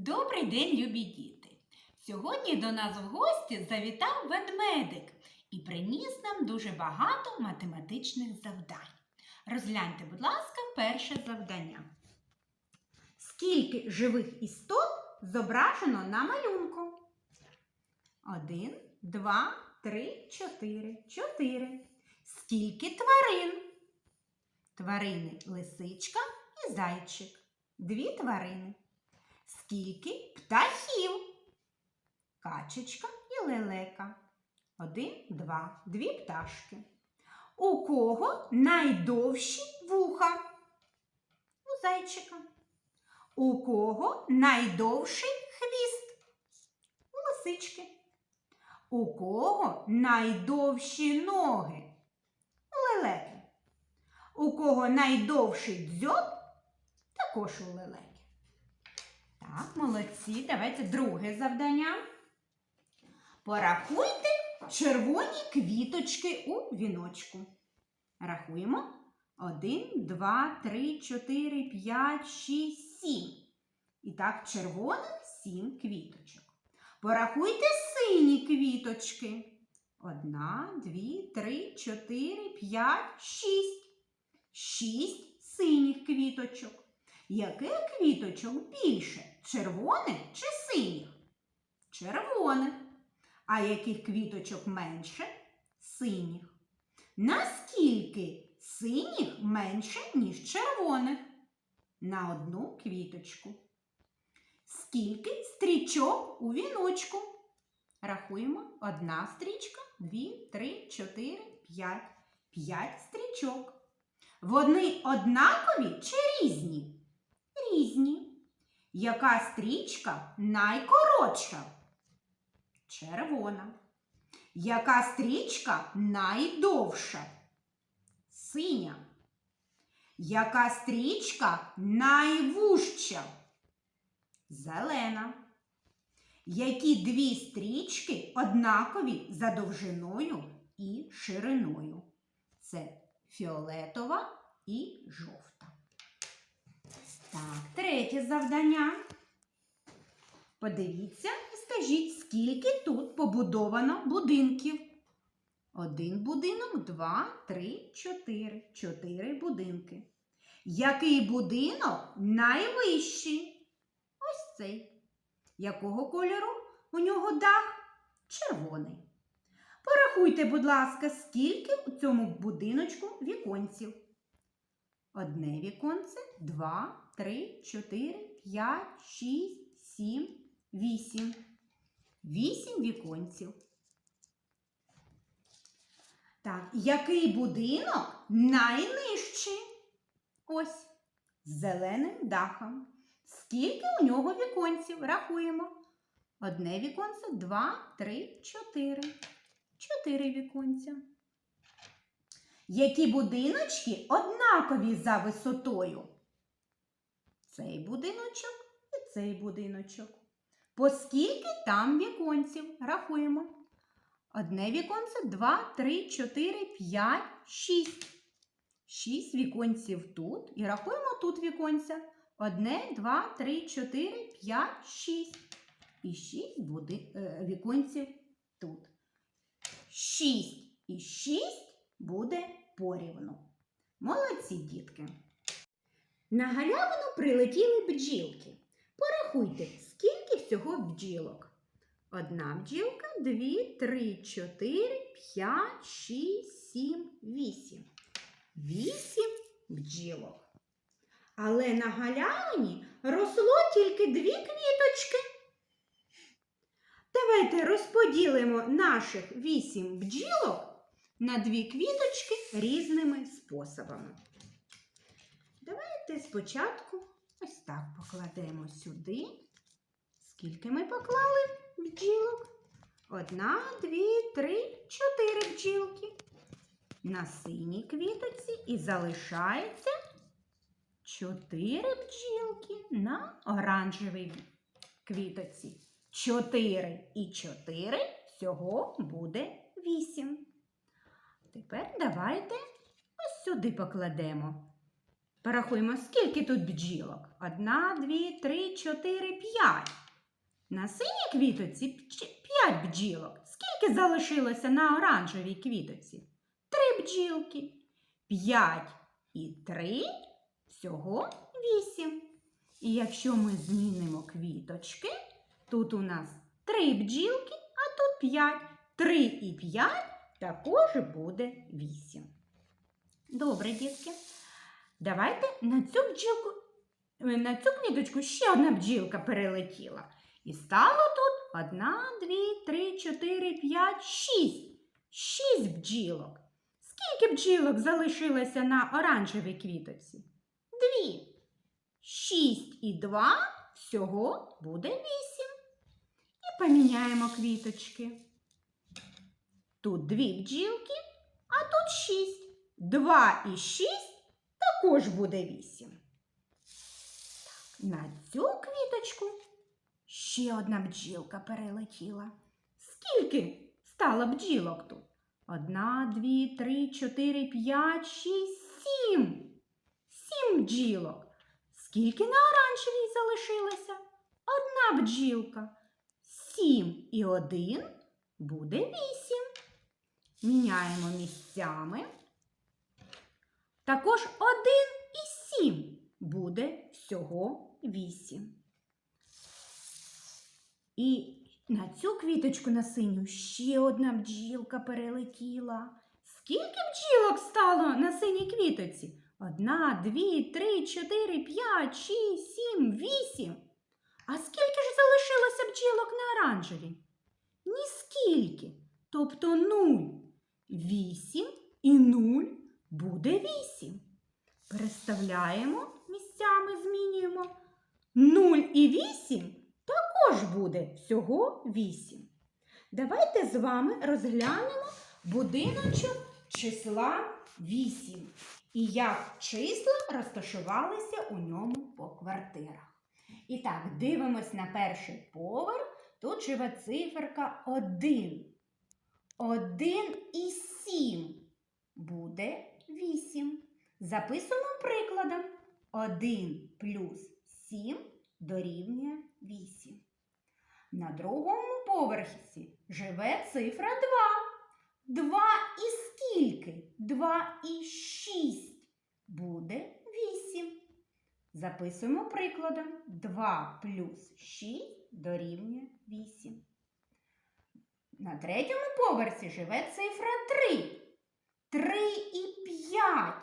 Добрий день, любі діти! Сьогодні до нас в гості завітав ведмедик і приніс нам дуже багато математичних завдань. Розгляньте, будь ласка, перше завдання. Скільки живих істот зображено на малюнку? Один, два, три, чотири. Чотири. Скільки тварин? Тварини лисичка і зайчик. Дві тварини. Скільки птахів? Качечка і лелека. Один, два, дві пташки. У кого найдовші вуха? У зайчика. У кого найдовший хвіст? У лисички. У кого найдовші ноги? У лелеки. У кого найдовший дзьоб? Також у лелеки. Так, молодці. Давайте друге завдання. Порахуйте червоні квіточки у віночку. Рахуємо. Один, два, три, чотири, п'ять, шість, сім. І так, червоних сім квіточок. Порахуйте сині квіточки. Одна, дві, три, чотири, п'ять, шість. Шість синіх квіточок. Яке квіточок більше? Червоних чи синіх? Червоних. А яких квіточок менше? Синіх. Наскільки синіх менше, ніж червоних? На одну квіточку. Скільки стрічок у віночку? Рахуємо. Одна стрічка, дві, три, чотири, п'ять. П'ять стрічок. Вони однакові чи різні? Різні. Яка стрічка найкоротша? Червона. Яка стрічка найдовша? Синя. Яка стрічка найвужча? Зелена. Які дві стрічки однакові за довжиною і шириною? Це фіолетова і жовта. Так, третє завдання. Подивіться і скажіть, скільки тут побудовано будинків. Один будинок, два, три, чотири. Чотири будинки. Який будинок найвищий? Ось цей. Якого кольору у нього дах? Червоний. Порахуйте, будь ласка, скільки у цьому будиночку віконців. Одне віконце, два, три, чотири, п'ять, шість, сім, вісім. Вісім віконців. Так, який будинок найнижчий? Ось, з зеленим дахом. Скільки у нього віконців? Рахуємо. Одне віконце, два, три, чотири. Чотири віконця. Які будиночки однакові за висотою? Цей будиночок і цей будиночок. По скільки там віконців? Рахуємо. Одне віконце, два, три, чотири, п'ять, шість. Шість віконців тут. І рахуємо тут віконця. Одне, два, три, чотири, п'ять, шість. І шість буди... е, віконців тут. Шість і шість буде порівну. Молодці, дітки. На галявину прилетіли бджілки. Порахуйте, скільки всього бджілок. Одна бджілка, дві, три, чотири, п'ять, шість, сім, вісім. Вісім бджілок. Але на галявині росло тільки дві квіточки. Давайте розподілимо наших вісім бджілок на дві квіточки різними способами. Давайте спочатку ось так покладемо сюди. Скільки ми поклали бджілок? Одна, дві, три, чотири бджілки. На синій квіточці і залишається чотири бджілки на оранжевій квіточці. Чотири і чотири всього буде вісім. Тепер давайте ось сюди покладемо Порахуємо, скільки тут бджілок? Одна, дві, три, чотири, п'ять. На синій квітоці п'ять бджілок. Скільки залишилося на оранжевій квітоці? Три бджілки. П'ять і три всього вісім. І якщо ми змінимо квіточки, тут у нас три бджілки, а тут п'ять. Три і п'ять також буде вісім. Добре, дітки. Давайте на цю бджілку, е, на цю квіточку ще одна бджілка перелетіла. І стало тут одна, дві, три, чотири, п'ять, шість. Шість бджілок. Скільки бджілок залишилося на оранжевій квіточці? Дві. Шість і два всього буде вісім. І поміняємо квіточки. Тут дві бджілки, а тут шість. Два і шість також буде вісім. На цю квіточку ще одна бджілка перелетіла. Скільки стало бджілок тут? Одна, дві, три, чотири, п'ять, шість, сім. Сім бджілок. Скільки на оранжевій залишилося? Одна бджілка. Сім і один буде вісім. Міняємо місцями. Також один і сім буде всього вісім. І на цю квіточку на синю ще одна бджілка перелетіла. Скільки бджілок стало на синій квітоці? Одна, дві, три, чотири, п'ять, шість, сім, вісім. А скільки ж залишилося бджілок на оранжевій? Ніскільки. Тобто нуль. Вісім і нуль буде вісім. Переставляємо місцями, змінюємо. Нуль і вісім також буде всього вісім. Давайте з вами розглянемо будиночок числа 8 і як числа розташувалися у ньому по квартирах. І так, дивимось на перший поверх. Тут живе циферка 1. 1 і 7 буде 8. Записуємо прикладом. 1 плюс 7 дорівнює 8. На другому поверсі живе цифра 2. 2 і скільки? 2 і 6 буде 8. Записуємо прикладом. 2 плюс 6 дорівнює 8. На третьому поверсі живе цифра 3. 3 і 5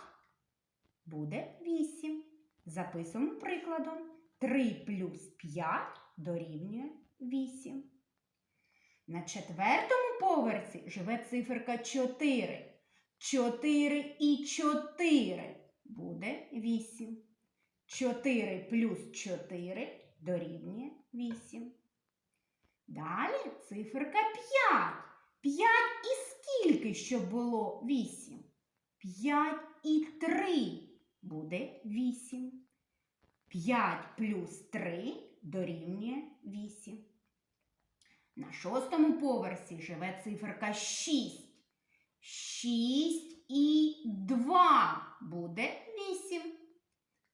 буде 8. Записуємо прикладом. 3 плюс 5 дорівнює 8. На четвертому поверсі живе циферка 4. 4 і 4 буде 8. 4 плюс 4 дорівнює 8. Далі циферка 5. 5 і скільки, щоб було 8? 5 і 3 буде 8. 5 плюс 3 дорівнює 8. На шостому поверсі живе циферка 6. 6 і 2 буде 8.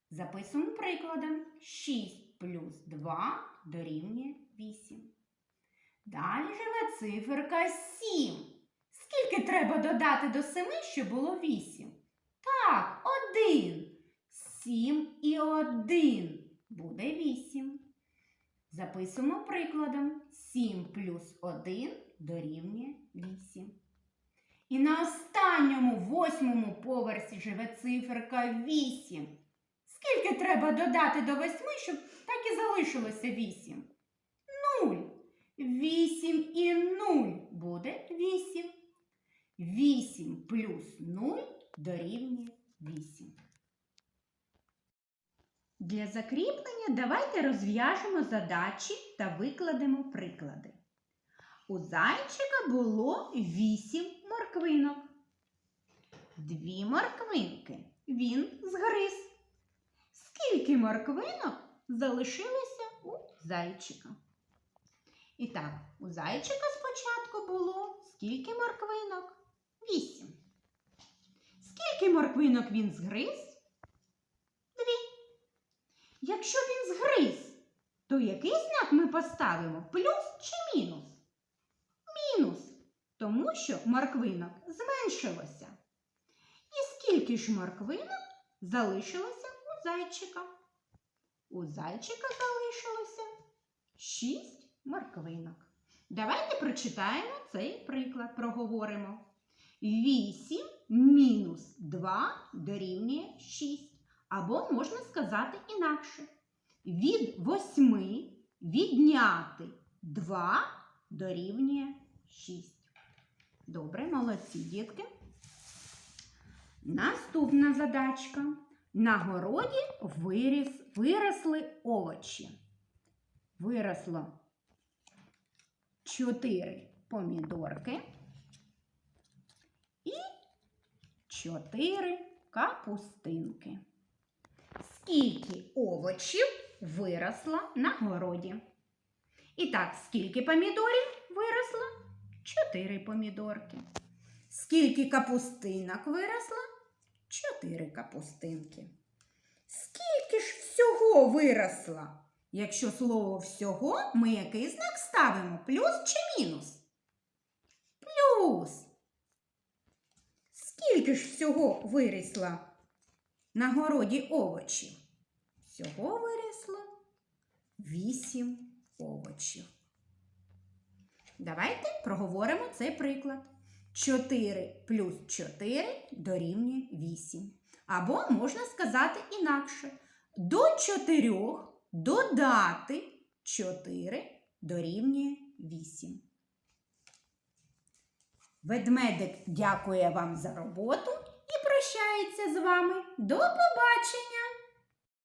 Записуємо прикладом. 6 плюс 2 дорівнює 8. Далі живе циферка 7. Скільки треба додати до 7, щоб було 8? Так, 1. 7 і 1 буде 8. Записуємо прикладом. 7 плюс 1 дорівнює 8. І на останньому восьмому поверсі живе циферка 8. Скільки треба додати до 8, щоб так і залишилося 8? 0. 8 і 0 буде 8. 8 плюс 0 дорівнює 8. Для закріплення давайте розв'яжемо задачі та викладемо приклади. У зайчика було 8 морквинок. Дві морквинки він згриз. Скільки морквинок залишилося у зайчика? І так, у зайчика спочатку було скільки морквинок? Вісім. Скільки морквинок він згриз? Якщо він згриз, то який знак ми поставимо? Плюс чи мінус? Мінус, тому що морквинок зменшилося. І скільки ж морквинок залишилося у зайчика? У зайчика залишилося шість морквинок. Давайте прочитаємо цей приклад, проговоримо. 8 мінус 2 дорівнює 6. Або можна сказати інакше. Від 8 відняти 2 дорівнює 6. Добре, молодці, дітки. Наступна задачка. На городі виріс, виросли овочі. Виросло 4 помідорки і 4 капустинки. Скільки овочів виросло на городі? І так, скільки помідорів виросло? 4 помідорки. Скільки капустинок виросло? 4 капустинки. Скільки ж всього виросло? Якщо слово всього, ми який знак ставимо? Плюс чи мінус? Плюс. Скільки ж всього виросло на городі овочів? Всього виросло 8 овочів. Давайте проговоримо цей приклад. 4 плюс 4 дорівнює 8. Або можна сказати інакше. До 4 додати 4 дорівнює 8. Ведмедик дякує вам за роботу і прощається з вами. До побачення!